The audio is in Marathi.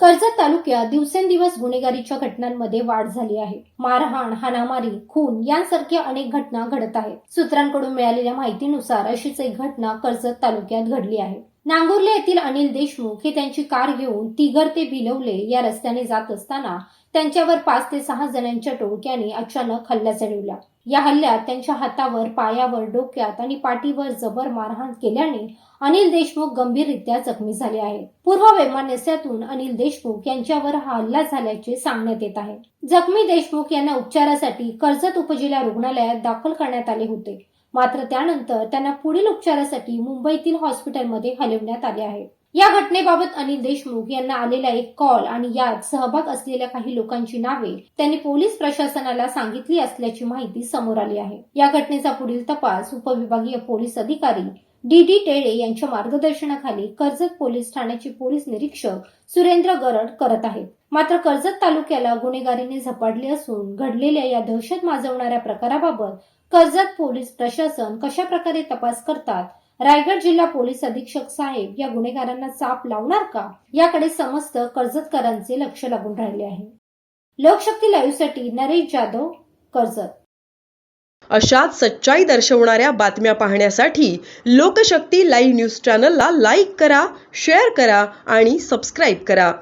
कर्जत तालुक्यात दिवसेंदिवस गुन्हेगारीच्या घटनांमध्ये वाढ झाली आहे. मारहाण हाणामारी खून यांसारख्या अनेक घटना घडत आहेत. सूत्रांकडून मिळालेल्या माहितीनुसार अशीच एक घटना कर्जत तालुक्यात घडली आहे. नांगुर्ले येथील अनिल देशमुख हे त्यांची कार घेऊन तिगर ते भिलवले या रस्त्याने जात असताना त्यांच्यावर पाच ते सहा जणांच्या टोळक्याने अचानक हल्ला चढवला. या हल्ल्यात त्यांच्या हातावर पायावर डोक्यात आणि पाठीवर जबर मारहाण केल्याने अनिल देशमुख गंभीररित्या जखमी झाले आहेत. पूर्व वैमानस्यातून अनिल देशमुख यांच्यावर हा हल्ला झाल्याचे सांगण्यात येत आहे. जखमी देशमुख यांना उपचारासाठी कर्जत उपजिल्हा रुग्णालयात दाखल करण्यात आले होते. मात्र त्यानंतर त्यांना पुढील उपचारासाठी मुंबईतील हॉस्पिटलमध्ये हलवण्यात आले आहे. या घटनेबाबत अनिल देशमुख यांना आलेला एक कॉल आणि यात सहभाग असलेल्या काही लोकांची नावे त्यांनी पोलीस प्रशासनाला सांगितली असल्याची माहिती समोर आली आहे. या घटनेचा पुढील तपास उपविभागीय पोलीस अधिकारी डी डी टेळे यांच्या मार्गदर्शनाखाली कर्जत पोलीस ठाण्याचे पोलीस निरीक्षक सुरेंद्र गरड करत आहेत. मात्र कर्जत तालुक्याला गुन्हेगारीने झपाटले असून घडलेल्या या दहशत माजवणाऱ्या प्रकाराबाबत कर्जत पोलीस प्रशासन कशा प्रकारे तपास करतात रायगड जिल्हा पोलीस अधीक्षक साहेब या गुन्हेगारांना चाप लावणार का? याकडे समस्त कर्जतकरांचे लक्ष लागून राहिले आहे. लोकशक्ती लाईव्हसाठी नरेश जाधव कर्जत. अशाच सच्चाई दर्शवणाऱ्या बातम्या पाहण्यासाठी लोकशक्ती लाईव्ह न्यूज चॅनलला लाईक करा शेअर करा आणि सबस्क्राईब करा.